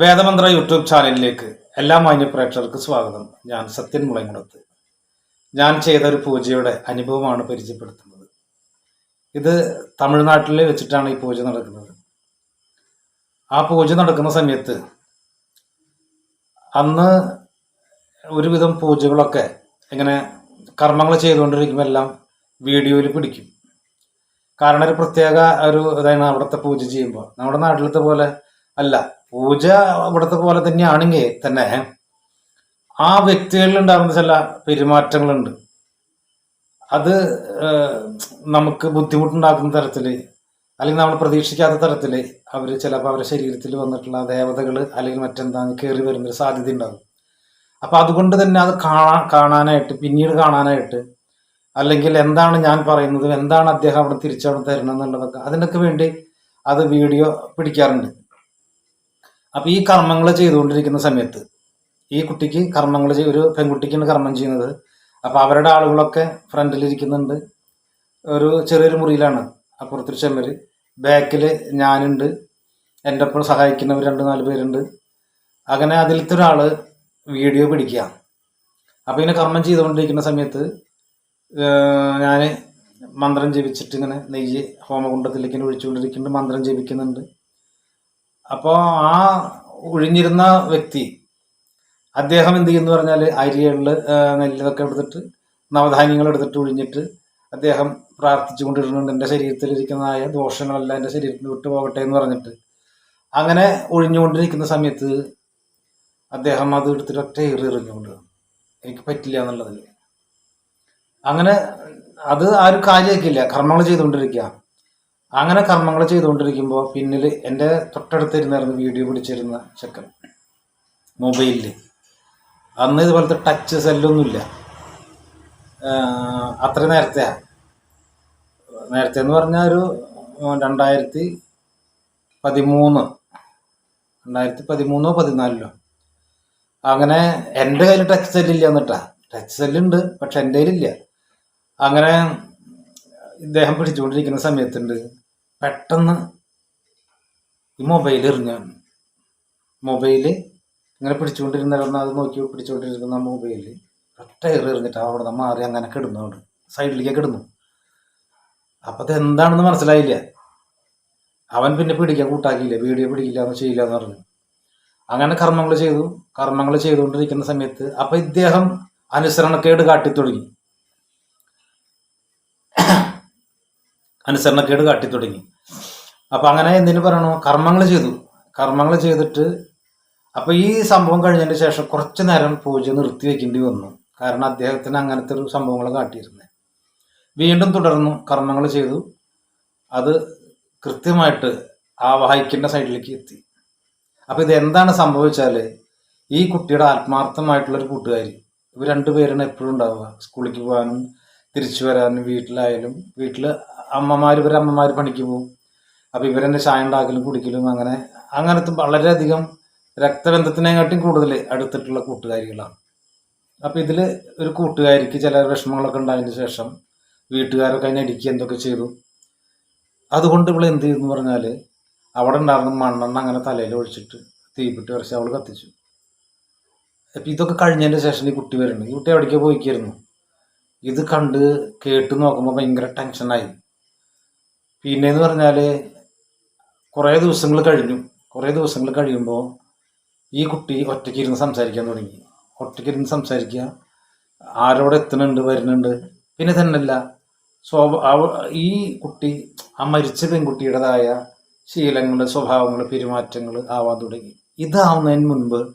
വേദമന്ത്ര YouTube ചാനലിലേക്ക് എല്ലാ മാന്യ പ്രേക്ഷകർക്ക് സ്വാഗതം. ഞാൻ സത്യൻ മുളയങ്കുളത്ത് ഞാൻ ചെയ്ത ഒരു പൂജയുടെ അനുഭവമാണ് പരിചയപ്പെടുത്തുന്നത്. ഇത് തമിഴ്നാട്ടിൽ വെച്ചിട്ടാണ് ഈ പൂജ നടക്കുന്നത്. ആ പൂജ നടക്കുന്ന സമയത്ത് അന്ന് ഒരുവിധം പൂജകളൊക്കെ ഇങ്ങനെ കർമ്മങ്ങൾ ചെയ്തുകൊണ്ടിരിക്കുമ്പോൾ എല്ലാം വീഡിയോയിൽ പിടിക്കും. കാരണം ഒരു പ്രത്യേക ഒരു ഇതാണ് അവിടുത്തെ പൂജ ചെയ്യുമ്പോൾ നമ്മുടെ നാട്ടിലത്തെ പോലെ അല്ല. പൂജ ഇവിടത്തെ പോലെ തന്നെയാണെങ്കിൽ തന്നെ ആ വ്യക്തികളിൽ ഉണ്ടാകുന്ന ചില പെരുമാറ്റങ്ങളുണ്ട്. അത് നമുക്ക് ബുദ്ധിമുട്ടുണ്ടാക്കുന്ന തരത്തിൽ അല്ലെങ്കിൽ നമ്മൾ പ്രതീക്ഷിക്കാത്ത തരത്തിൽ അവർ ചിലപ്പോൾ അവരുടെ ശരീരത്തിൽ വന്നിട്ടുള്ള ദേവതകൾ അല്ലെങ്കിൽ മറ്റെന്താണ് കയറി വരുന്നൊരു സാധ്യത ഉണ്ടാകും അപ്പം അതുകൊണ്ട് തന്നെ അത് കാണാൻ കാണാനായിട്ട് പിന്നീട് കാണാനായിട്ട് അല്ലെങ്കിൽ എന്താണ് ഞാൻ പറയുന്നത് എന്താണ് അദ്ദേഹം അവിടെ തിരിച്ചവിടെ തരുന്നത് എന്നുള്ളതൊക്കെ അതിനൊക്കെ വേണ്ടി അത് വീഡിയോ പിടിക്കാറുണ്ട്. അപ്പൊ ഈ കർമ്മങ്ങൾ ചെയ്തുകൊണ്ടിരിക്കുന്ന സമയത്ത് ഈ കുട്ടിക്ക് കർമ്മങ്ങൾ ഒരു പെൺകുട്ടിക്കാണ് കർമ്മം ചെയ്യുന്നത്. അപ്പൊ അവരുടെ ആളുകളൊക്കെ ഫ്രണ്ടിൽ ഇരിക്കുന്നുണ്ട്. ഒരു ചെറിയൊരു മുറിയിലാണ് അപ്പുറത്തൊരു ചെമ്മര് ബാക്കിൽ ഞാനുണ്ട്. എന്റെ ഒപ്പം സഹായിക്കുന്നവർ രണ്ട് നാല് പേരുണ്ട്. അങ്ങനെ അതിലത്തെ ഒരാൾ വീഡിയോ പിടിക്കുക. അപ്പൊ ഇങ്ങനെ കർമ്മം ചെയ്തുകൊണ്ടിരിക്കുന്ന സമയത്ത് ഞാൻ മന്ത്രം ജപിച്ചിട്ട് ഇങ്ങനെ നെയ്യ് ഹോമകുണ്ടത്തിലേക്ക് ഇങ്ങനെ ഒഴിച്ചുകൊണ്ടിരിക്കുന്നുണ്ട്. മന്ത്രം ജപിക്കുന്നുണ്ട്. അപ്പോൾ ആ ഒഴിഞ്ഞിരുന്ന വ്യക്തി അദ്ദേഹം എന്ത് ചെയ്യുന്നു പറഞ്ഞാൽ അരികളിൽ നെല്ലതൊക്കെ എടുത്തിട്ട് നവധാന്യങ്ങൾ എടുത്തിട്ട് ഒഴിഞ്ഞിട്ട് അദ്ദേഹം പ്രാർത്ഥിച്ചു കൊണ്ടിരുന്നുണ്ട്. എന്റെ ശരീരത്തിലിരിക്കുന്നതായ ദോഷങ്ങളെല്ലാം എന്റെ ശരീരത്തിൽ വിട്ടു പോകട്ടെ എന്ന് പറഞ്ഞിട്ട്. അങ്ങനെ ഒഴിഞ്ഞുകൊണ്ടിരിക്കുന്ന സമയത്ത് അദ്ദേഹം അത് എടുത്തിട്ട് ഒറ്റ ഏറി എറിഞ്ഞുകൊണ്ട് എനിക്ക് പറ്റില്ല എന്നുള്ളതിൽ അങ്ങനെ അത് ആരും കാര്യമാക്കില്ല കർമ്മങ്ങൾ ചെയ്തുകൊണ്ടിരിക്കുക. അങ്ങനെ കർമ്മങ്ങൾ ചെയ്തുകൊണ്ടിരിക്കുമ്പോൾ പിന്നിൽ എന്റെ തൊട്ടടുത്തിരുന്നായിരുന്നു വീഡിയോ പിടിച്ചിരുന്ന ചെക്കൻ. മൊബൈലിൽ അന്ന് ഇതുപോലത്തെ ടച്ച് സെല്ലൊന്നുമില്ല അത്ര നേരത്തെ നേരത്തെ എന്ന് പറഞ്ഞാൽ ഒരു രണ്ടായിരത്തി പതിമൂന്ന്. രണ്ടായിരത്തി പതിമൂന്നോ പതിനാലിലോ. അങ്ങനെ എന്റെ കയ്യിൽ ടച്ച് സെല്ലില്ല എന്നിട്ടാ. ടച്ച് സെല്ലുണ്ട് പക്ഷെ എന്റെ കയ്യിലില്ല. അങ്ങനെ ഇദ്ദേഹം പിടിച്ചുകൊണ്ടിരിക്കുന്ന സമയത്തുണ്ട്. പെട്ടെന്ന് ഈ മൊബൈൽ എറിഞ്ഞ മൊബൈൽ ഇങ്ങനെ പിടിച്ചുകൊണ്ടിരുന്ന അത് നോക്കി പിടിച്ചുകൊണ്ടിരിക്കുന്ന മൊബൈൽ ഒറ്റ എറി എറിഞ്ഞിട്ട് അവിടെ നിന്ന് മാറി അങ്ങനെ കിടന്നു അവിടെ സൈഡിലേക്ക് കിടന്നു. അപ്പൊ അത് എന്താണെന്ന് മനസ്സിലായില്ല. അവൻ പിന്നെ പിടിക്കാൻ കൂട്ടാക്കിയില്ല. വീഡിയോ പിടിക്കില്ല എന്ന് ചെയ്യില്ല എന്ന് പറഞ്ഞു. അങ്ങനെ കർമ്മങ്ങൾ ചെയ്തു. കർമ്മങ്ങൾ ചെയ്തുകൊണ്ടിരിക്കുന്ന സമയത്ത് അപ്പൊ ഇദ്ദേഹം അനുസരണക്കേട് കാട്ടിത്തുടങ്ങി. അനുസരണക്കേട് കാട്ടിത്തുടങ്ങി. അപ്പൊ അങ്ങനെ എന്തിനു പറയണു? കർമ്മങ്ങൾ ചെയ്തു. കർമ്മങ്ങൾ ചെയ്തിട്ട് അപ്പൊ ഈ സംഭവം കഴിഞ്ഞതിന് ശേഷം കുറച്ച് നേരം പൂജ നിർത്തി വെക്കേണ്ടി വന്നു. കാരണം അദ്ദേഹത്തിന് അങ്ങനത്തെ ഒരു സംഭവങ്ങൾ കാട്ടിയിരുന്നത് വീണ്ടും തുടർന്നു കർമ്മങ്ങൾ ചെയ്തു. അത് കൃത്യമായിട്ട് ആ സൈഡിലേക്ക് എത്തി. അപ്പൊ ഇത് എന്താണ് സംഭവിച്ചാൽ ഈ കുട്ടിയുടെ ആത്മാർത്ഥമായിട്ടുള്ളൊരു കൂട്ടുകാരി ഇവർ രണ്ടുപേരാണ് എപ്പോഴും ഉണ്ടാവുക. സ്കൂളിലേക്ക് പോകാനും തിരിച്ചു വരാനും വീട്ടിലായാലും വീട്ടിൽ അമ്മമാർ ഇവരെ അമ്മമാർ പണിക്ക് പോകും അപ്പോൾ ഇവരെന്നെ ചായ ഉണ്ടാക്കലും കുടിക്കലും അങ്ങനെ അങ്ങനത്തെ വളരെയധികം രക്തബന്ധത്തിനെക്കാട്ടും കൂടുതൽ അടുത്തിട്ടുള്ള കൂട്ടുകാരികളാണ്. അപ്പോൾ ഇതിൽ ഒരു കൂട്ടുകാരിക്ക് ചില വിഷമങ്ങളൊക്കെ ഉണ്ടായതിന് ശേഷം വീട്ടുകാരൊക്കെ അതിനെ ഇടിക്കുക എന്തൊക്കെ ചെയ്തു. അതുകൊണ്ട് ഇവിടെ എന്ത് ചെയ്തു എന്ന് പറഞ്ഞാൽ അവിടെ ഉണ്ടായിരുന്ന മണ്ണെണ്ണ അങ്ങനെ തലയിൽ ഒഴിച്ചിട്ട് തീപിട്ട് വരച്ച് അവൾ കത്തിച്ചു. അപ്പം ഇതൊക്കെ കഴിഞ്ഞതിന്റെ ശേഷം ഈ കുട്ടി വരുന്നു. ഈ കുട്ടി എവിടേക്ക് പോയിക്കായിരുന്നു. ഇത് കണ്ട് കേട്ട് നോക്കുമ്പോൾ ഭയങ്കര ടെൻഷനായി പിന്നെയെന്ന് പറഞ്ഞാൽ കുറേ ദിവസങ്ങൾ കഴിഞ്ഞു. കുറേ ദിവസങ്ങൾ കഴിയുമ്പോൾ ഈ കുട്ടി ഒറ്റയ്ക്ക് ഇരുന്ന് സംസാരിക്കാൻ തുടങ്ങി. ഒറ്റയ്ക്ക് ഇരുന്ന് സംസാരിക്കുക. ആരോട് എത്തുന്നുണ്ട് വരുന്നുണ്ട്. പിന്നെ തന്നെയല്ല സ്വഭ ഈ കുട്ടി ആ മരിച്ച പെൺകുട്ടിയുടേതായ ശീലങ്ങൾ സ്വഭാവങ്ങൾ പെരുമാറ്റങ്ങൾ ആവാൻ തുടങ്ങി. ഇതാവുന്നതിന് മുൻപ്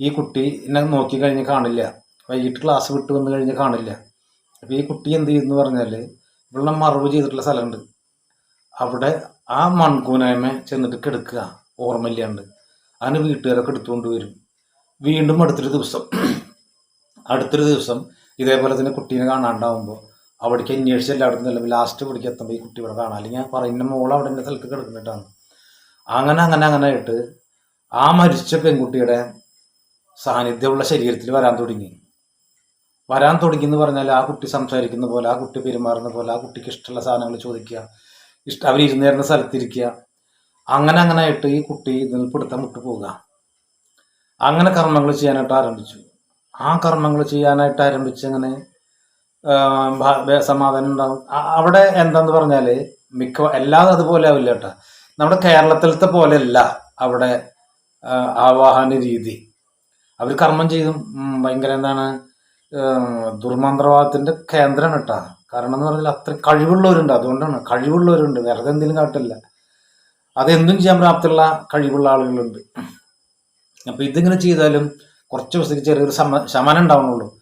ഈ കുട്ടി എന്നെ നോക്കി കഴിഞ്ഞ് കാണില്ല. വൈകിട്ട് ക്ലാസ് വിട്ട് വന്ന് കഴിഞ്ഞ് കാണില്ല. അപ്പോൾ ഈ കുട്ടി എന്ത് ചെയ്യുന്നു പറഞ്ഞാൽ ഇവിടെ മറവ് ചെയ്തിട്ടുള്ള സ്ഥലമുണ്ട്. അവിടെ ആ മൺകൂനായ്മ ചെന്നിട്ട് കിടക്കുക ഓർമ്മയില്ലാണ്ട്. അതിന് വീട്ടുകാരൊക്കെ എടുത്തുകൊണ്ട് വരും. വീണ്ടും അടുത്തൊരു ദിവസം അടുത്തൊരു ദിവസം ഇതേപോലെ തന്നെ കുട്ടീനെ കാണാണ്ടാവുമ്പോൾ അവിടേക്ക് അന്വേഷിച്ച് എല്ലായിടത്തും ചെല്ലുമ്പോൾ ലാസ്റ്റ് ഇവിടേക്ക് എത്തുമ്പോൾ ഈ കുട്ടി ഇവിടെ കാണാം. അല്ലെങ്കിൽ പറയുന്ന മോൾ അവിടെ എന്റെ സ്ഥലത്ത് കിടക്കുന്നിട്ടാണ് അങ്ങനെ അങ്ങനെ അങ്ങനെ ആയിട്ട് ആ മരിച്ച പെൺകുട്ടിയുടെ സാന്നിധ്യമുള്ള ശരീരത്തിൽ വരാൻ തുടങ്ങി. വരാൻ തുടങ്ങി എന്ന് പറഞ്ഞാൽ ആ കുട്ടി സംസാരിക്കുന്ന പോലെ ആ കുട്ടി പെരുമാറുന്ന പോലെ ആ കുട്ടിക്ക് ഇഷ്ടമുള്ള സാധനങ്ങൾ ചോദിക്കുക ഇഷ്ട അവർ ഇരുന്നേരുന്ന സ്ഥലത്തിരിക്കുക. അങ്ങനെ അങ്ങനെ ആയിട്ട് ഈ കുട്ടി നിൽപ്പിടുത്തം വിട്ടു പോവുക. അങ്ങനെ കർമ്മങ്ങൾ ചെയ്യാനായിട്ട് ആരംഭിച്ചു. ആ കർമ്മങ്ങൾ ചെയ്യാനായിട്ട് ആരംഭിച്ച് അങ്ങനെ സമാധാനം ഉണ്ടാവും? അവിടെ എന്താന്ന് പറഞ്ഞാൽ മിക്ക എല്ലാതും അതുപോലെ ആവില്ല കേട്ടോ. നമ്മുടെ കേരളത്തിലത്തെ പോലെയല്ല അവിടെ ആവാഹന രീതി. അവർ കർമ്മം ചെയ്തും ഭയങ്കര എന്താണ് ദുർമന്ത്രവാദത്തിന്റെ കേന്ദ്രം കേട്ടാ. കാരണം എന്ന് പറഞ്ഞാൽ അത്ര കഴിവുള്ളവരുണ്ട്. അതുകൊണ്ടാണ് കഴിവുള്ളവരുണ്ട്. വെറുതെ എന്തെങ്കിലും കാട്ടില്ല. അതെന്തും ചെയ്യാൻ പ്രാപ്തിയുള്ള കഴിവുള്ള ആളുകളുണ്ട്. അപ്പൊ ഇതിങ്ങനെ ചെയ്താലും കുറച്ച് ദിവസത്തേക്ക് ചെറിയൊരു സമ ശമനം ഉണ്ടാവുന്നുള്ളൂ.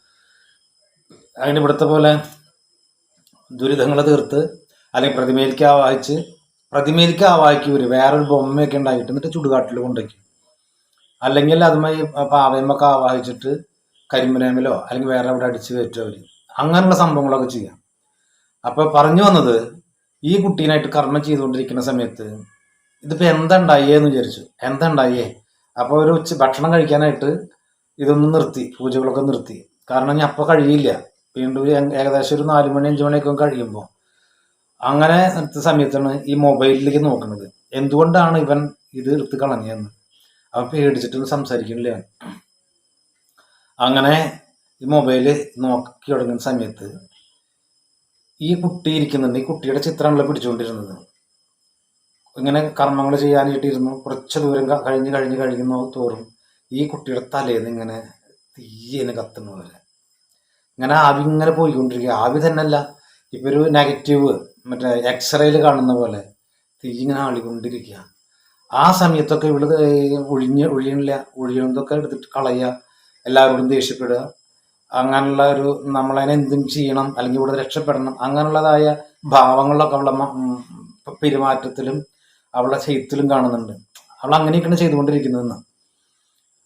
അതിന് ഇവിടുത്തെ പോലെ ദുരിതങ്ങൾ തീർത്ത് അല്ലെങ്കിൽ പ്രതിമയിലേക്ക് ആവാഹിച്ച് പ്രതിമയിലേക്ക് ആവാഹിക്കും ഒരു വേറൊരു ബൊമ്മയൊക്കെ ഉണ്ടാക്കിയിട്ട് എന്നിട്ട് ചുടുകാട്ടിൽ കൊണ്ടുവയ്ക്കും. അല്ലെങ്കിൽ അതുമായി പാവയമ്മൊക്കെ ആവാഹിച്ചിട്ട് കരിമ്പനേമിലോ അല്ലെങ്കിൽ വേറെ എവിടെ അടിച്ചു കയറ്റോ അവർ അങ്ങനെയുള്ള സംഭവങ്ങളൊക്കെ ചെയ്യാം. അപ്പൊ പറഞ്ഞു വന്നത് ഈ കുട്ടീനായിട്ട് കർമ്മം ചെയ്തുകൊണ്ടിരിക്കുന്ന സമയത്ത് ഇതിപ്പോ എന്തുണ്ടായേ എന്ന് വിചാരിച്ചു. എന്തുണ്ടായേ? അപ്പോൾ അപ്പൊ ഒരു ഉച്ച ഭക്ഷണം കഴിക്കാനായിട്ട് ഇതൊന്നും നിർത്തി പൂജകളൊക്കെ നിർത്തി. കാരണം ഞാൻ അപ്പൊ കഴിയില്ല. വീണ്ടും ഏകദേശം ഒരു നാല് മണി അഞ്ചു മണിയൊക്കെ കഴിയുമ്പോൾ അങ്ങനെ നിർത്തിയ സമയത്താണ് ഈ മൊബൈലിലേക്ക് നോക്കുന്നത്. എന്തുകൊണ്ടാണ് ഇവൻ ഇത് എടുത്ത് കളഞ്ഞതെന്ന്? അവൻ പേടിച്ചിട്ടൊന്നും സംസാരിക്കുന്നില്ല. അങ്ങനെ ഈ മൊബൈൽ നോക്കി തുടങ്ങുന്ന സമയത്ത് ഈ കുട്ടി ഇരിക്കുന്നുണ്ട്. ഈ കുട്ടിയുടെ ചിത്രമാണല്ലോ പിടിച്ചുകൊണ്ടിരുന്നത്. ഇങ്ങനെ കർമ്മങ്ങൾ ചെയ്യാനായിട്ടിരുന്നു. കുറച്ച് ദൂരം കഴിഞ്ഞ് കഴിഞ്ഞ് കഴിയുന്ന തോറും ഈ കുട്ടിയുടെ തലേന്ന് ഇങ്ങനെ തീയനെ കത്തുന്ന പോലെ. ഇങ്ങനെ ആവി ഇങ്ങനെ പോയിക്കൊണ്ടിരിക്കുക. ആവി തന്നെയല്ല. ഇപ്പൊ ഒരു നെഗറ്റീവ് മറ്റേ എക്സ്റേയിൽ കാണുന്ന പോലെ തീ ഇങ്ങനെ ആളിക്കൊണ്ടിരിക്കുക. ആ സമയത്തൊക്കെ ഇവൾ ഒഴിഞ്ഞ് ഒഴിയണില്ല ഒഴിയണതൊക്കെ എടുത്തിട്ട് കളയുക. എല്ലാവരോടും ദേഷ്യപ്പെടുക. അങ്ങനെയുള്ള ഒരു നമ്മളതിനെ എന്തും ചെയ്യണം അല്ലെങ്കിൽ ഇവിടെ രക്ഷപ്പെടണം അങ്ങനെയുള്ളതായ ഭാവങ്ങളിലൊക്കെ അവളെ പെരുമാറ്റത്തിലും അവളുടെ ചെയ്ത്തിലും കാണുന്നുണ്ട്. അവൾ അങ്ങനെയൊക്കെയാണ് ചെയ്തുകൊണ്ടിരിക്കുന്നതെന്ന്.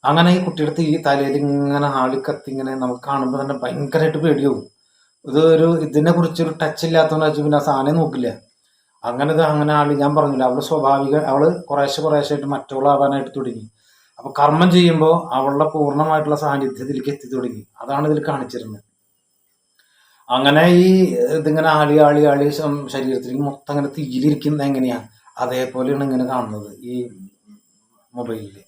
അങ്ങനെ ഈ കുട്ടിയുടെ തീ തലയിൽ ഇങ്ങനെ ആളിക്കത്തി ഇങ്ങനെ നമുക്ക് കാണുമ്പോൾ തന്നെ ഭയങ്കരമായിട്ട് പേടിയാവും. ഇത് ഒരു ഇതിനെ കുറിച്ചൊരു ടച്ച് ഇല്ലാത്തവനെ വെച്ച് പിന്നെ ആ സാധനം നോക്കില്ല. അങ്ങനെ അങ്ങനെ ആൾ ഞാൻ പറഞ്ഞില്ല അവൾ സ്വാഭാവിക അവൾ കുറേശ്ശെ കുറേശ്ശായിട്ട് മറ്റുള്ളാവാനായിട്ട് തുടങ്ങി. അപ്പൊ കർമ്മം ചെയ്യുമ്പോൾ അവളുടെ പൂർണമായിട്ടുള്ള സാന്നിധ്യത്തിലേക്ക് എത്തി തുടങ്ങി. അതാണ് ഇതിൽ കാണിച്ചിരുന്നത്. അങ്ങനെ ഈ ഇതിങ്ങനെ ആളി ആളി ആളി ശരീരത്തിലേക്ക് മൊത്തം അങ്ങനെ തീയിലിരിക്കുന്നത് എങ്ങനെയാ? അതേപോലെയാണ് ഇങ്ങനെ കാണുന്നത് ഈ മൊബൈലിൽ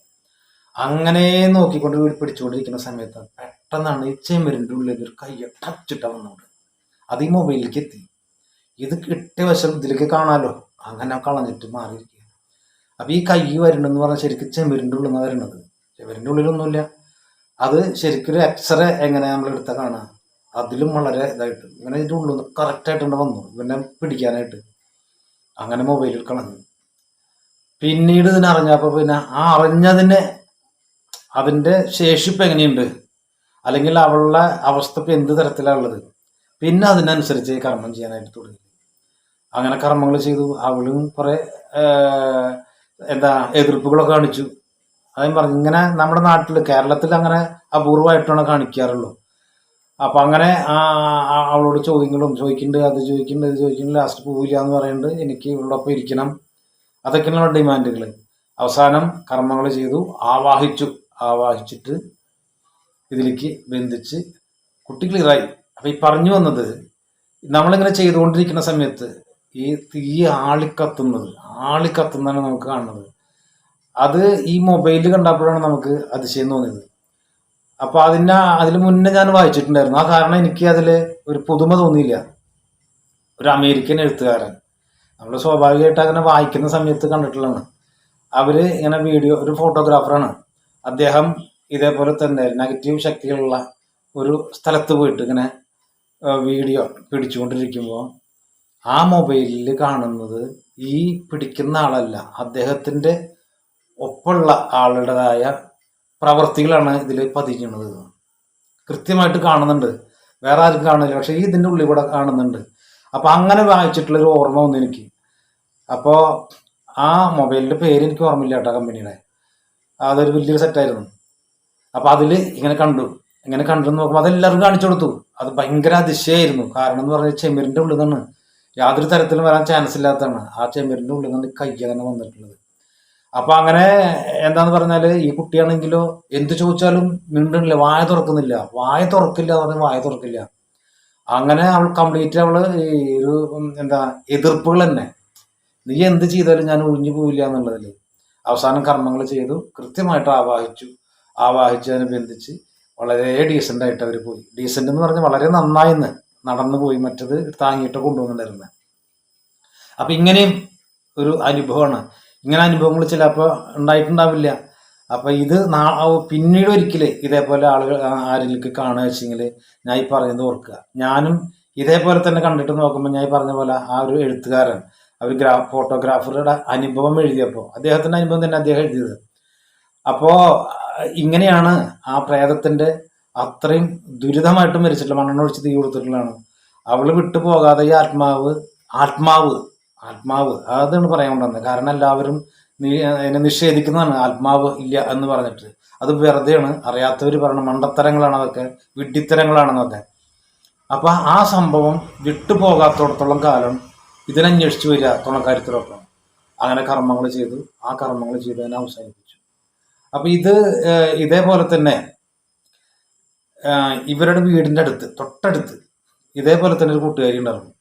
അങ്ങനെ നോക്കിക്കൊണ്ട് വീട് പിടിച്ചുകൊണ്ടിരിക്കുന്ന സമയത്ത് പെട്ടെന്നാണ് ഈ ചെമരിന്റെ ഉള്ളിൽ ഒരു കൈ ടച്ചിട്ട വന്നോട് അത് ഈ മൊബൈലിലേക്ക് എത്തി. ഇത് കിട്ടിയ വശം ഇതിലേക്ക് കാണാലോ? അങ്ങനെ കളഞ്ഞിട്ട് മാറിയിരിക്കുക അപ്പൊ ഈ കൈ വരണ്ടെന്ന് പറഞ്ഞാൽ ശരിക്കും ചെമരിന്റെ ഉള്ളിൽ നിന്നാണ് വരണത് ചെമരിന്റെ ഉള്ളിലൊന്നുമില്ല അത് ശരിക്കും ഒരു എക്സ്റേ എങ്ങനെ നമ്മൾ എടുത്താൽ കാണാം? അതിലും വളരെ ഇതായിട്ട്. ഇങ്ങനെ ഇതിന്റെ ഉള്ളിൽ നിന്ന് കറക്റ്റായിട്ട് ഇവിടെ വന്നു. ഇവനെ പിടിക്കാനായിട്ട്. അങ്ങനെ മൊബൈലിൽ കളഞ്ഞു. പിന്നീട് ഇതിനെ അറിഞ്ഞപ്പോൾ പിന്നെ ആ അറിഞ്ഞതിനെ അതിന്റെ ശേഷിപ്പ് എങ്ങനെയുണ്ട്? അല്ലെങ്കിൽ അവളുടെ അവസ്ഥ ഇപ്പം എന്ത് തരത്തിലാണ് ഉള്ളത്? പിന്നെ അതിനനുസരിച്ച് കർമ്മം ചെയ്യാനായിട്ട് തുടങ്ങി. അങ്ങനെ കർമ്മങ്ങൾ ചെയ്തു. അവളും കുറെ എന്താ എതിർപ്പുകളൊക്കെ കാണിച്ചു. അതും പറഞ്ഞു ഇങ്ങനെ നമ്മുടെ നാട്ടിൽ കേരളത്തിൽ അങ്ങനെ അപൂർവമായിട്ടാണ് കാണിക്കാറുള്ളൂ. അപ്പൊ അങ്ങനെ ആ അവളോട് ചോദ്യങ്ങളും ചോദിക്കുന്നുണ്ട് അത് ചോദിക്കുന്നുണ്ട് ഇത് ചോദിക്കുന്നുണ്ട് ലാസ്റ്റ് പോവില്ല എന്ന് പറയുന്നുണ്ട് എനിക്ക് ഇവളോടൊപ്പം ഇരിക്കണം. അതൊക്കെയാണ് ഡിമാൻഡുകൾ അവസാനം കർമ്മങ്ങൾ ചെയ്തു ആവാഹിച്ചു. ആവാഹിച്ചിട്ട് ഇതിലേക്ക് ബന്ധിച്ച് കുട്ടി ക്ലിയറായി അപ്പൊ ഈ പറഞ്ഞു വന്നത് നമ്മളിങ്ങനെ ചെയ്തുകൊണ്ടിരിക്കുന്ന സമയത്ത് ഈ തീ ആളിക്കത്തുന്നത് ആളിക്കത്തുന്നതാണ് നമുക്ക് കാണുന്നത്. അത് ഈ മൊബൈലിൽ കണ്ടപ്പോഴാണ് നമുക്ക് അതിശയം തോന്നിയത്. അപ്പൊ അതിന് അതിന് മുന്നേ ഞാൻ വായിച്ചിട്ടുണ്ടായിരുന്നു. ആ കാരണം എനിക്ക് അതിൽ ഒരു പുതുമ തോന്നിയില്ല. ഒരു അമേരിക്കൻ എഴുത്തുകാരൻ. നമ്മൾ സ്വാഭാവികമായിട്ട് അങ്ങനെ വായിക്കുന്ന സമയത്ത് കണ്ടിട്ടുള്ളതാണ്. അവർ ഇങ്ങനെ വീഡിയോ ഒരു ഫോട്ടോഗ്രാഫറാണ്. അദ്ദേഹം ഇതേപോലെ തന്നെ നെഗറ്റീവ് ശക്തികളുള്ള ഒരു സ്ഥലത്ത് പോയിട്ട് ഇങ്ങനെ വീഡിയോ പിടിച്ചുകൊണ്ടിരിക്കുമ്പോൾ ആ മൊബൈലിൽ കാണുന്നത് ഈ പിടിക്കുന്ന ആളല്ല. അദ്ദേഹത്തിന്റെ ഒപ്പമുള്ള ആളുടേതായ പ്രവർത്തികളാണ് ഇതിൽ പതിക്കുന്നത്. കൃത്യമായിട്ട് കാണുന്നുണ്ട്. വേറെ ആരും കാണുന്നില്ല. പക്ഷേ ഈ ഇതിന്റെ ഉള്ളിൽ കൂടെ കാണുന്നുണ്ട്. അപ്പോൾ അങ്ങനെ വായിച്ചിട്ടുള്ളൊരു ഓർമ്മ വന്നു എനിക്ക്. അപ്പോൾ ആ മൊബൈലിന്റെ പേര് എനിക്ക് ഓർമ്മയില്ല കേട്ടോ കമ്പനിയുടെ. അതൊരു വലിയൊരു സെറ്റായിരുന്നു അപ്പോൾ അതിൽ ഇങ്ങനെ കണ്ടു. ഇങ്ങനെ കണ്ടു നോക്കുമ്പോൾ അതെല്ലാവർക്കും കാണിച്ചു കൊടുത്തു. അത് ഭയങ്കര അതിശയായിരുന്നു. കാരണം എന്ന് പറഞ്ഞാൽ ചെമ്മീരിന്റെ ഉള്ളിൽ നിന്നാണ് യാതൊരു തരത്തിലും വരാൻ ചാൻസ് ഇല്ലാത്തതാണ്. ആ ചെമ്മീരിന്റെ ഉള്ളിൽ നിന്ന് കയ്യ തന്നെ വന്നിട്ടുള്ളത്. അപ്പൊ അങ്ങനെ എന്താന്ന് പറഞ്ഞാൽ ഈ കുട്ടിയാണെങ്കിലോ എന്ത് ചോദിച്ചാലും മിണ്ടുന്നില്ല. വായ തുറക്കുന്നില്ല. വായ തുറക്കില്ല എന്ന് പറഞ്ഞാൽ വായ തുറക്കില്ല. അങ്ങനെ അവൾ കംപ്ലീറ്റ് അവൾ ഈ ഒരു എന്താ എതിർപ്പുകൾ തന്നെ. നീ എന്ത് ചെയ്താലും ഞാൻ ഒഴിഞ്ഞു പോവില്ല എന്നുള്ളതിൽ അവസാനം കർമ്മങ്ങൾ ചെയ്തു. കൃത്യമായിട്ട് ആവാഹിച്ചു. ആവാഹിച്ചതിനെ ബന്ധിച്ച് വളരെ ഡീസന്റ് ആയിട്ട് അവർ പോയി. ഡീസന്റ് എന്ന് പറഞ്ഞാൽ വളരെ നന്നായിന്ന്. നടന്നു പോയി മറ്റത് താങ്ങിയിട്ട് കൊണ്ടുവന്നിട്ടുണ്ടായിരുന്നത് അപ്പം ഇങ്ങനെയും ഒരു അനുഭവമാണ്. ഇങ്ങനെ അനുഭവങ്ങൾ ചിലപ്പോൾ ഉണ്ടായിട്ടുണ്ടാവില്ല. അപ്പം ഇത് പിന്നീട് ഒരിക്കൽ ഇതേപോലെ ആളുകൾ ആരെങ്കിലും കാണുക വെച്ചെങ്കിൽ ഞാൻ ഈ പറയുന്നത് ഓർക്കുക. ഞാനും ഇതേപോലെ തന്നെ കണ്ടിട്ട് നോക്കുമ്പോൾ ഞാൻ പറഞ്ഞ പോലെ ആ ഒരു എഴുത്തുകാരൻ ഒരു ഗ്രാ ഫോട്ടോഗ്രാഫറുടെ അനുഭവം എഴുതിയപ്പോൾ അദ്ദേഹത്തിന്റെ അനുഭവം തന്നെ അദ്ദേഹം എഴുതിയത്. അപ്പോൾ ഇങ്ങനെയാണ് ആ പ്രേതത്തിന്റെ അത്രയും ദുരിതമായിട്ട് മരിച്ചിട്ടില്ല. മണ്ണെണ്ണ ഒഴിച്ച് തീ കൊടുത്തിട്ടുള്ളതാണ്. അവൾ വിട്ടുപോകാതെ ഈ ആത്മാവ് ആത്മാവ് ആത്മാവ് അതാണ് പറയാൻ കൊണ്ടുവന്നത് കാരണം എല്ലാവരും എന്നെ നിഷേധിക്കുന്നതാണ്. ആത്മാവ് ഇല്ല എന്ന് പറഞ്ഞിട്ട്. അത് വെറുതെയാണ്. അറിയാത്തവർ പറയണ മണ്ടത്തരങ്ങളാണ് അതൊക്കെ. വിഡ്ഢിത്തരങ്ങളാണെന്നൊക്കെ. അപ്പൊ ആ സംഭവം വിട്ടുപോകാത്തോടത്തോളം കാലം ഇതിനന്വേഷിച്ചു വരിക തുണക്കാര്യത്തിലൊപ്പം. അങ്ങനെ കർമ്മങ്ങൾ ചെയ്തു. ആ കർമ്മങ്ങൾ ചെയ്തതിനെ അവസാനിപ്പിച്ചു. അപ്പൊ ഇത് ഇതേപോലെ തന്നെ ഇവരുടെ വീടിന്റെ അടുത്ത് തൊട്ടടുത്ത് ഇതേപോലെ തന്നെ ഒരു കൂട്ടുകാരി ഉണ്ടായിരുന്നു.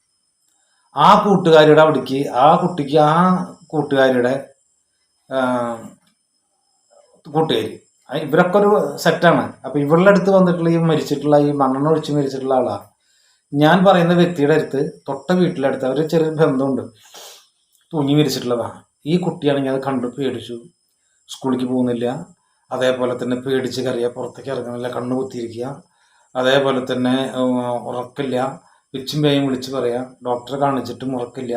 ആ കൂട്ടുകാരിയുടെ അവിടേക്ക് ആ കുട്ടിക്ക് ആ കൂട്ടുകാരിയുടെ കൂട്ടുകാരി. ഇവരൊക്കെ ഒരു സെറ്റാണ് അപ്പൊ ഇവളുടെ അടുത്ത് വന്നിട്ടുള്ള ഈ മരിച്ചിട്ടുള്ള ഈ മണ്ണെണ്ണ ഒഴിച്ച് മരിച്ചിട്ടുള്ള ആളാണ് ഞാൻ പറയുന്ന വ്യക്തിയുടെ അടുത്ത് തൊട്ട വീട്ടിലെ അടുത്ത് അവർ ചെറിയൊരു ബന്ധമുണ്ട്. തൂങ്ങി മരിച്ചിട്ടുള്ളതാണ് ഈ കുട്ടിയാണെങ്കിൽ അത് കണ്ടു പേടിച്ചു. സ്കൂളിലേക്ക് പോകുന്നില്ല. അതേപോലെ തന്നെ പേടിച്ച് കറിയുക പുറത്തേക്ക് ഇറങ്ങുന്നില്ല കണ്ണു കുത്തിയിരിക്കുക. അതേപോലെ തന്നെ ഉറക്കില്ല. പിച്ചും പേയും വിളിച്ച് പറയാം ഡോക്ടറെ കാണിച്ചിട്ടും ഉറക്കില്ല.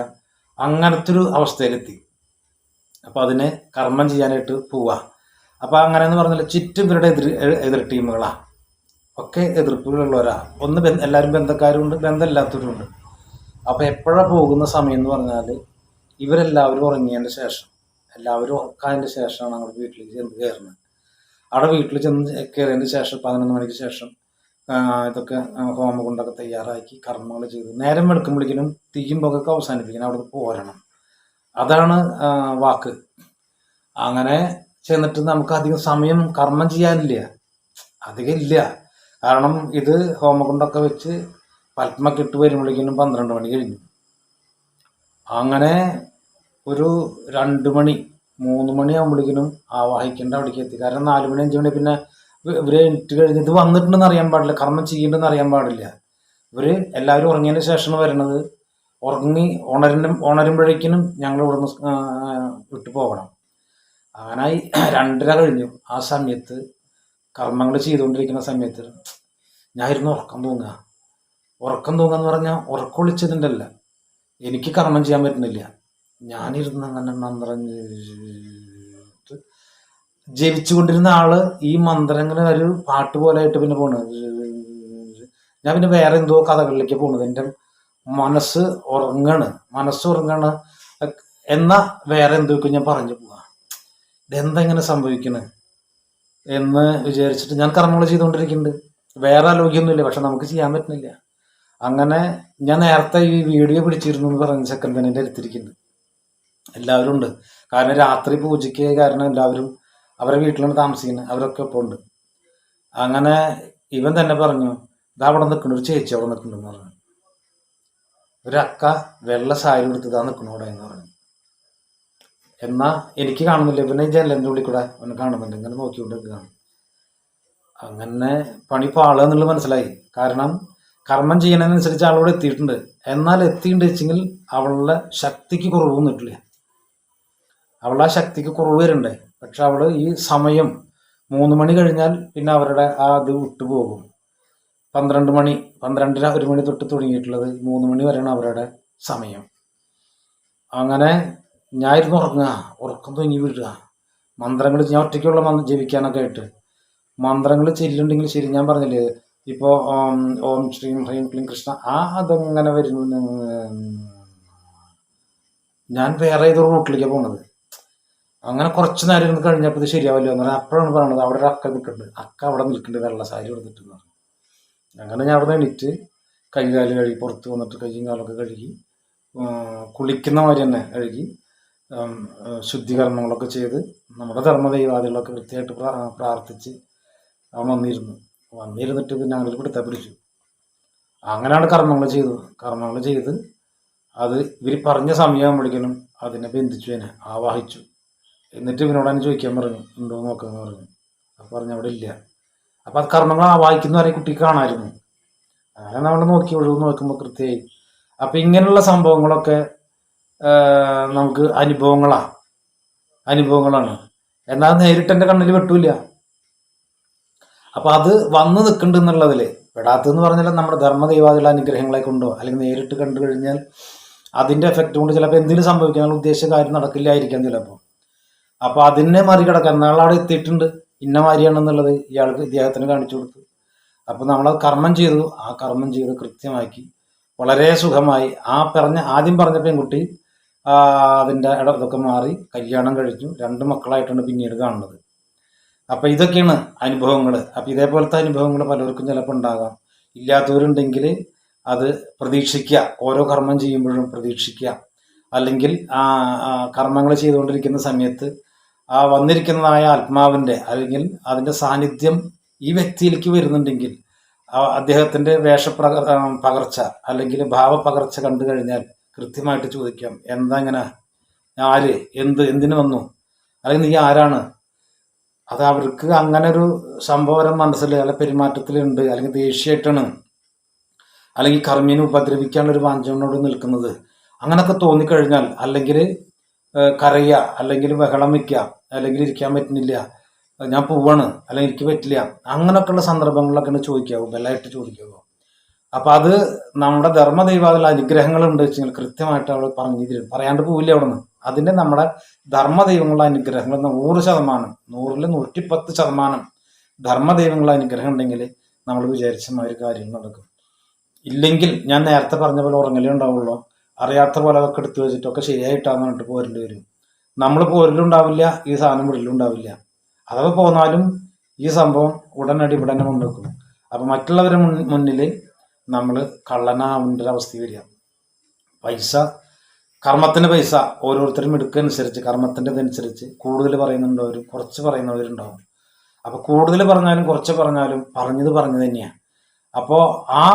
അങ്ങനത്തെ ഒരു അവസ്ഥയിലെത്തി. അപ്പോൾ അതിനെ കർമ്മം ചെയ്യാനായിട്ട് പോവുക. അപ്പോൾ അങ്ങനെ എന്ന് പറഞ്ഞാൽ ചുറ്റും ഇവരുടെ എതിർ എതിർ ടീമുകളാണ് ഒക്കെ എതിർപ്പുകളുള്ളവരാ ഒന്ന് ബന്ധ എല്ലാവരും ബന്ധക്കാരുണ്ട് ബന്ധമില്ലാത്തവരുണ്ട്. അപ്പോൾ എപ്പോഴാണ് പോകുന്ന സമയം എന്ന് പറഞ്ഞാൽ ഇവരെല്ലാവരും ഉറങ്ങിയതിന്റെ ശേഷം എല്ലാവരും ഉറക്കാതിന്റെ ശേഷമാണ് അങ്ങോട്ട് വീട്ടിലേക്ക് ചെന്ന് കയറുന്നത്. അവിടെ വീട്ടിൽ ചെന്ന് കയറിയതിന് ശേഷം പതിനൊന്ന് മണിക്ക് ശേഷം ഇതൊക്കെ ഹോമകുണ്ടൊക്കെ തയ്യാറാക്കി കർമ്മങ്ങൾ ചെയ്ത് നേരം വെളുക്കുമ്പോഴേക്കിനും തീയും പുകയൊക്കെ അവസാനിപ്പിക്കണം അവിടെ പോരണം. അതാണ് വാക്ക്. അങ്ങനെ ചെന്നിട്ട് നമുക്ക് അധികം സമയം കർമ്മം ചെയ്യാനില്ല. അധികം ഇല്ല. കാരണം ഇത് ഹോമകുണ്ടൊക്കെ വെച്ച് പത്മൊക്കെ ഇട്ട് വരുമ്പോഴേക്കിനും പന്ത്രണ്ട് മണി കഴിഞ്ഞു. അങ്ങനെ ഒരു രണ്ട് മണി മൂന്ന് മണി ആകുമ്പോഴേക്കിനും ആവാഹിക്കേണ്ട അവിടേക്ക് എത്തി. കാരണം നാല് മണി അഞ്ച് മണി പിന്നെ ഇവർ എണീറ്റ് കഴിഞ്ഞ് ഇത് വന്നിട്ടുണ്ടെന്ന് അറിയാൻ പാടില്ല. കർമ്മം ചെയ്യേണ്ടെന്ന് അറിയാൻ പാടില്ല. ഇവർ എല്ലാവരും ഉറങ്ങിയതിന് ശേഷമാണ് വരുന്നത് ഉറങ്ങി ഉണരുന്ന ഉണരുമ്പോഴേക്കിനും ഞങ്ങൾ ഇവിടെ നിന്ന് വിട്ടു പോകണം. അങ്ങനായി രണ്ടര കഴിഞ്ഞു. ആ സമയത്ത് കർമ്മങ്ങൾ ചെയ്തുകൊണ്ടിരിക്കുന്ന സമയത്ത് ഞാൻ ഇരുന്ന് ഉറക്കം തൂങ്ങുക. ഉറക്കം തൂങ്ങുക എന്ന് പറഞ്ഞാൽ ഉറക്കൊളിച്ചതിന്റെ അല്ല എനിക്ക് കർമ്മം ചെയ്യാൻ പറ്റുന്നില്ല. ഞാനിരുന്ന് അങ്ങനെ മന്ത്രം ജപിച്ചുകൊണ്ടിരുന്ന ആൾ ഈ മന്ത്രങ്ങൾ ഒരു പാട്ട് പോലെ ആയിട്ട് പിന്നെ പോണത് ഞാൻ പിന്നെ വേറെ എന്തോ കഥകളിലേക്ക് പോണത്. എന്റെ മനസ്സ് ഉറങ്ങാണ്. മനസ്സ് ഉറങ്ങാണ്. എന്ന വേറെ എന്തൊക്കെ ഞാൻ പറഞ്ഞു പോവാ. ഇതെന്താ ഇങ്ങനെ സംഭവിക്കണേ? എന്ന് വിചാരിച്ചിട്ട് ഞാൻ കർമ്മങ്ങൾ ചെയ്തുകൊണ്ടിരിക്കുന്നുണ്ട് വേറെ ആലോചിക്കൊന്നുമില്ല പക്ഷെ നമുക്ക് ചെയ്യാൻ പറ്റുന്നില്ല. അങ്ങനെ ഞാൻ നേരത്തെ ഈ വീഡിയോ പിടിച്ചിരുന്നു എന്ന് പറഞ്ഞ സെക്കൻഡ് തന്നെ എന്റെ അടുത്തിരിക്കുന്നുണ്ട് എല്ലാവരും ഉണ്ട്. കാരണം രാത്രി പൂജയ്ക്ക് കാരണം എല്ലാവരും അവരെ വീട്ടിലാണ് താമസിക്കുന്നത് അവരൊക്കെ ഇപ്പോൾ ഉണ്ട്. അങ്ങനെ ഇവൻ തന്നെ പറഞ്ഞു ഇതാ അവിടെ നിൽക്കുന്നു ഒരു ചേച്ചി അവിടെ നിൽക്കുന്നുണ്ടെന്ന് പറഞ്ഞു. ഒരക്ക വെള്ള സാരി എടുത്തതാ നിൽക്കുന്നു അവിടെ എന്ന് പറഞ്ഞു. എന്നാ എനിക്ക് കാണുന്നില്ല. ഇവനെ ജനലിന്റെ ഉള്ളിൽ കൂടെ അവനെ കാണുന്നുണ്ട്. ഇങ്ങനെ നോക്കിക്കൊണ്ട് നിൽക്കുകയാണ് അങ്ങനെ പണി പാളുക എന്നുള്ളത് മനസ്സിലായി. കാരണം കർമ്മം ചെയ്യുന്നതിനനുസരിച്ച് ആളോട് എത്തിയിട്ടുണ്ട്. എന്നാൽ എത്തിയിട്ടുണ്ട് വെച്ചെങ്കിൽ അവളുടെ ശക്തിക്ക് കുറവ് വന്നിട്ടില്ല. അവളുടെ ആ ശക്തിക്ക് കുറവ് വരുന്നുണ്ട്. പക്ഷെ അവൾ ഈ സമയം മൂന്ന് മണി കഴിഞ്ഞാൽ പിന്നെ അവരുടെ ആ ഇത് വിട്ടുപോകും. പന്ത്രണ്ട് മണി പന്ത്രണ്ടിന് ഒരു മണി തൊട്ട് തുടങ്ങിയിട്ടുള്ളത് മൂന്ന് മണി വരെയാണ് അവരുടെ സമയം. അങ്ങനെ ഞാനിരുന്ന് ഉറങ്ങുക ഉറക്കം തൂങ്ങി വിടുക. മന്ത്രങ്ങൾ ഞാൻ ഒറ്റയ്ക്കുള്ള മന്ത്രം ജപിക്കാനൊക്കെ ആയിട്ട്. മന്ത്രങ്ങൾ ചെല്ലുണ്ടെങ്കിൽ ശരി ഞാൻ പറഞ്ഞില്ലേ ഇപ്പോൾ ഓം ഓം ശ്രീം ഹ്രീം ക്ലീം കൃഷ്ണ ആ അതങ്ങനെ വരുന്നു. ഞാൻ വേറെ ഏതൊരു റൂട്ടിലേക്കാണ് പോണത്. അങ്ങനെ കുറച്ച് നേരം ഇരുന്ന് കഴിഞ്ഞപ്പോൾ ഇത് ശരിയാവില്ല എന്ന് പറഞ്ഞാൽ അപ്പോഴാണ് പറയണത് അവിടെ ഒരു അക്ക നിൽക്കുന്നുണ്ട് അക്ക അവിടെ നിൽക്കുന്നുണ്ട് വെള്ള സാരി എടുത്തിട്ട് എന്ന് പറഞ്ഞു. അങ്ങനെ ഞാൻ അവിടെ എണീറ്റ് കൈ കാൽ കഴുകി പുറത്ത് വന്നിട്ട് കൈയും കാലൊക്കെ കഴുകി കുളിക്കുന്ന മാതിരി തന്നെ കഴുകി ഉം, ചെയ്ത് നമ്മുടെ ധർമ്മദൈവാദികളൊക്കെ വൃത്തിയായിട്ട് പ്രാ- പ്രാർത്ഥിച്ച് അവൻ വന്നിരുന്നു. വന്നിരുന്നിട്ട് പിന്നെ ഞങ്ങൾ പിടുത്ത പിടിച്ചു. അങ്ങനെയാണ് കർമ്മങ്ങൾ ചെയ്തത്. കർമ്മങ്ങൾ ചെയ്ത് അത് ഇവർ പറഞ്ഞ സമയമാകുമ്പോഴേക്കും അതിനെ ബന്ധിച്ചു തന്നെ ആവാഹിച്ചു. എന്നിട്ട് ഇവനോട് തന്നെ ചോദിക്കാൻ പറഞ്ഞു ഉണ്ടോ നോക്കാന്ന് പറഞ്ഞു. അപ്പം പറഞ്ഞു അവിടെ ഇല്ല. അപ്പം അത് കർമ്മങ്ങൾ ആ വായിക്കുന്നവരെ കുട്ടി കാണാമായിരുന്നു. അങ്ങനെ നമ്മൾ നോക്കി ഒഴിവ് നോക്കുമ്പോൾ കൃത്യമായി. അപ്പം ഇങ്ങനെയുള്ള സംഭവങ്ങളൊക്കെ നമുക്ക് അനുഭവങ്ങളാണ് അനുഭവങ്ങളാണ്. എന്നാൽ നേരിട്ട് എന്റെ കണ്ണിൽ വെട്ടൂല അപ്പം അത് വന്ന് നിൽക്കുന്നുണ്ട് എന്നുള്ളതിൽ പെടാത്തതെന്ന് പറഞ്ഞാൽ നമ്മുടെ ധർമ്മദൈവാദികളെ അനുഗ്രഹങ്ങളെ കൊണ്ടോ അല്ലെങ്കിൽ നേരിട്ട് കണ്ടു കഴിഞ്ഞാൽ അതിന്റെ എഫക്റ്റ് കൊണ്ട് ചിലപ്പോൾ എന്തെങ്കിലും സംഭവിക്കാൻ ഉദ്ദേശിച്ച കാര്യം നടക്കില്ലായിരിക്കാം ചിലപ്പോൾ. അപ്പോൾ അതിനെ മറികടക്കാൻ നാളെ അവിടെ എത്തിയിട്ടുണ്ട്. ഇന്ന മാതിരിയാണെന്നുള്ളത് ഇയാൾക്ക് ഇദ്ദേഹത്തിന് കാണിച്ചു കൊടുത്തു. അപ്പോൾ നമ്മൾ കർമ്മം ചെയ്തു. ആ കർമ്മം ചെയ്ത് കൃത്യമാക്കി. വളരെ സുഖമായി. ആ പറഞ്ഞ ആദ്യം പറഞ്ഞ പെൺകുട്ടി അതിന്റെ ഇതൊക്കെ മാറി കല്യാണം കഴിച്ചു. രണ്ട് മക്കളായിട്ടാണ് പിന്നീട് കാണുന്നത്. അപ്പം ഇതൊക്കെയാണ് അനുഭവങ്ങൾ അപ്പം ഇതേപോലത്തെ അനുഭവങ്ങൾ പലർക്കും ചിലപ്പോൾ ഉണ്ടാകാം. ഇല്ലാത്തവരുണ്ടെങ്കിൽ അത് പ്രതീക്ഷിക്കുക. ഓരോ കർമ്മം ചെയ്യുമ്പോഴും പ്രതീക്ഷിക്കുക. അല്ലെങ്കിൽ ആ കർമ്മങ്ങൾ ചെയ്തുകൊണ്ടിരിക്കുന്ന സമയത്ത് ആ വന്നിരിക്കുന്നതായ ആത്മാവിന്റെ അല്ലെങ്കിൽ അതിന്റെ സാന്നിധ്യം ഈ വ്യക്തിയിലേക്ക് വരുന്നുണ്ടെങ്കിൽ അദ്ദേഹത്തിന്റെ വേഷപ്രക പകർച്ച അല്ലെങ്കിൽ ഭാവപകർച്ച കണ്ടു കഴിഞ്ഞാൽ കൃത്യമായിട്ട് ചോദിക്കാം എന്താ ഇങ്ങനെ? ആര്? എന്ത്? എന്തിനു വന്നു? അല്ലെങ്കിൽ നീ ആരാണ്? അത് അവർക്ക് അങ്ങനെ ഒരു സംഭവം മനസ്സിൽ അല്ലെ പെരുമാറ്റത്തിലുണ്ട് അല്ലെങ്കിൽ ദേഷ്യമായിട്ടാണ് അല്ലെങ്കിൽ കർമ്മീനെ ഉപദ്രവിക്കാനുള്ള ഒരു വാഞ്ചനോട് നിൽക്കുന്നത്. അങ്ങനൊക്കെ തോന്നിക്കഴിഞ്ഞാൽ അല്ലെങ്കിൽ കരയുക അല്ലെങ്കിൽ ബഹളം വയ്ക്കുക അല്ലെങ്കിൽ ഇരിക്കാൻ പറ്റുന്നില്ല ഞാൻ പോവാണ് അല്ലെങ്കിൽ എനിക്ക് പറ്റില്ല അങ്ങനെയൊക്കെയുള്ള സന്ദർഭങ്ങളിലൊക്കെയാണ് ചോദിക്കാവൂ ബലമായിട്ട് ചോദിക്കാവൂ അപ്പം അത് നമ്മുടെ ധർമ്മദൈവാദിൽ അനുഗ്രഹങ്ങൾ ഉണ്ട് വെച്ചാൽ കൃത്യമായിട്ട് അവൾ പറഞ്ഞു തരും. പറയാണ്ട് പോവില്ല അവിടെ നിന്ന് അതിന്റെ നമ്മുടെ ധർമ്മദൈവങ്ങളുടെ അനുഗ്രഹങ്ങൾ നൂറ് ശതമാനം നൂറിൽ നൂറ്റിപ്പത്ത് ശതമാനം ധർമ്മ ദൈവങ്ങളുടെ അനുഗ്രഹം ഉണ്ടെങ്കിൽ നമ്മൾ വിചാരിച്ച മാതിരി കാര്യങ്ങൾ നടക്കും. ഇല്ലെങ്കിൽ ഞാൻ നേരത്തെ പറഞ്ഞ പോലെ ഉറങ്ങലേ ഉണ്ടാവുള്ളൂ. അറിയാത്ത പോലെ അതൊക്കെ എടുത്തു വെച്ചിട്ടൊക്കെ ശരിയായിട്ടാന്ന് പറഞ്ഞിട്ട് പോരേണ്ടി വരും. നമ്മൾ പോരലുണ്ടാവില്ല ഈ സാധനം വിടലുണ്ടാവില്ല. അഥവാ പോന്നാലും ഈ സംഭവം ഉടനടി ഇവിടെ തന്നെ കൊണ്ടുവെക്കും. അപ്പം മറ്റുള്ളവരുടെ മുന്നിൽ നമ്മൾ കള്ളനാവേണ്ട ഒരു അവസ്ഥ വരിക. പൈസ കർമ്മത്തിന്റെ പൈസ ഓരോരുത്തരും എടുക്കനുസരിച്ച് കർമ്മത്തിന്റെ ഇതനുസരിച്ച് കൂടുതൽ പറയുന്നുണ്ടാവും കുറച്ച് പറയുന്നവരുണ്ടാവും. അപ്പോൾ കൂടുതൽ പറഞ്ഞാലും കുറച്ച് പറഞ്ഞാലും പറഞ്ഞത് പറഞ്ഞു തന്നെയാണ് അപ്പോൾ ആ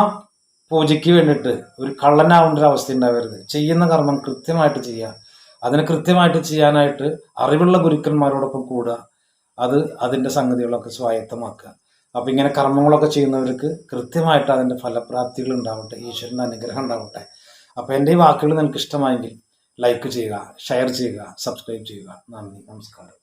പൂജയ്ക്ക് വേണ്ടിയിട്ട് ഒരു കള്ളനാവേണ്ട ഒരു അവസ്ഥ ഉണ്ടാവരുത്. ചെയ്യുന്ന കർമ്മം കൃത്യമായിട്ട് ചെയ്യുക. അതിനെ കൃത്യമായിട്ട് ചെയ്യാനായിട്ട് അറിവുള്ള ഗുരുക്കന്മാരോടൊപ്പം കൂടുക. അത് അതിന്റെ സംഗതികളൊക്കെ സ്വായത്തമാക്കുക. അപ്പം ഇങ്ങനെ കർമ്മങ്ങളൊക്കെ ചെയ്യുന്നവർക്ക് കൃത്യമായിട്ട് അതിന്റെ ഫലപ്രാപ്തികൾ ഉണ്ടാവട്ടെ. ഈശ്വരന്റെ അനുഗ്രഹം ഉണ്ടാവട്ടെ. അപ്പോൾ എന്റെ ഈ വാക്കുകൾ നിനക്ക് ഇഷ്ടമായെങ്കിൽ ലൈക്ക് ചെയ്യുക ഷെയർ ചെയ്യുക സബ്സ്ക്രൈബ് ചെയ്യുക. നന്ദി. നമസ്കാരം.